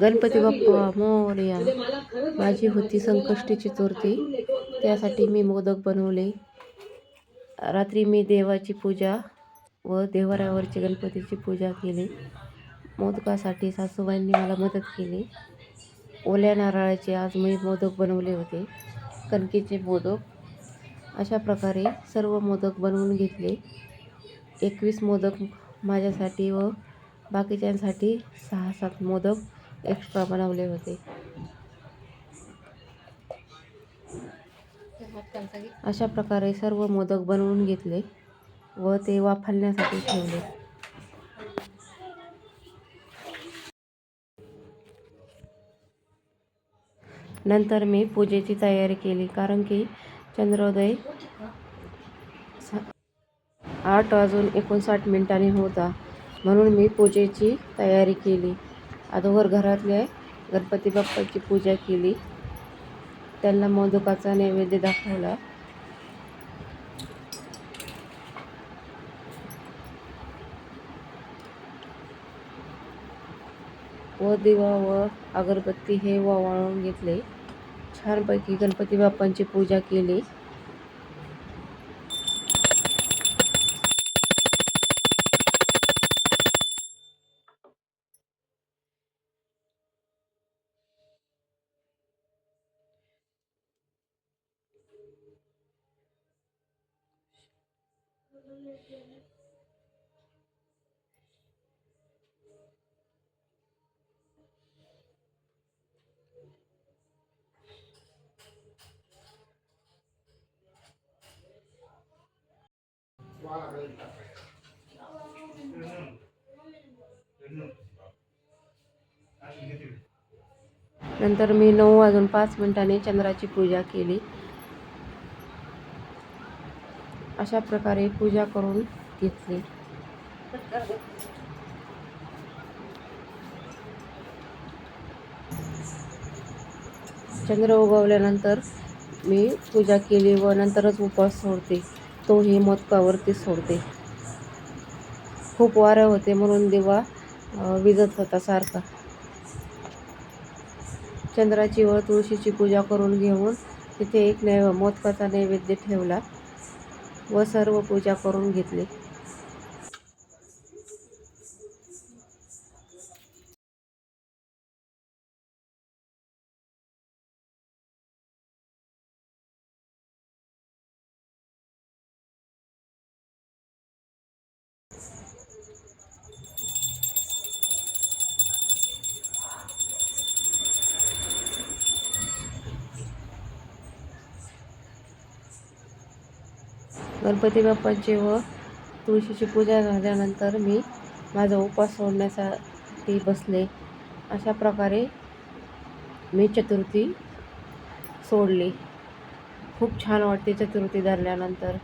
गणपती बाप्पा मोरया माझी होती संकष्टी चतुर्थी. त्यासाठी मी मोदक बनवले. रात्री मी देवाची पूजा व देवाऱ्यावरची गणपतीची पूजा केली. मोदकासाठी सासूबाईंनी मला मदत केली. ओल्या नारळाचे आज मी मोदक बनवले होते. कणकेचे मोदक. अशा प्रकारे सर्व मोदक बनवून घेतले. एकवीस मोदक माझ्यासाठी व बाकीच्यांसाठी सहा सात मोदक एक्स्ट्रा बनवले होते. अशा प्रकारे सर्व मोदक बनवून घेतले व ते वाफाळण्यासाठी ठेवले. नंतर मी पूजेची तयारी केली कारण की चंद्रोदय सा- आठ वाजून एकोणसाठ मिनिटांनी होता म्हणून मी पूजेची तयारी केली. अगोदर घरातल्या गणपती बाप्पाची पूजा केली. त्यांना मोदकाचा नैवेद्य दाखवला. व दिवा व अगरबत्ती हे वाळून घेतले. छानपैकी गणपती बाप्पांची पूजा केली. नंतर मी नऊ वाजून पाच मिनिटांनी चंद्राची पूजा केली. अशा प्रकारे पूजा करून घेतली. चंद्र उगवल्यानंतर मी पूजा केली व नंतरच उपवास सोडते. तोही मोदकावरती सोडते. खूप वारं होते म्हणून दिवा विजत होता सारखा. चंद्राची व तुळशीची पूजा करून घेऊन तिथे एक नैव मोदकाचा नैवेद्य ठेवला. व सर्व पूजा करून घेतली. गणपती बाप्पांची व तुळशीची पूजा झाल्यानंतर मी माझा उपवास सोडण्यासाठी बसले. अशा प्रकारे मी चतुर्थी सोडली. खूप छान वाटते चतुर्थी धरल्यानंतर.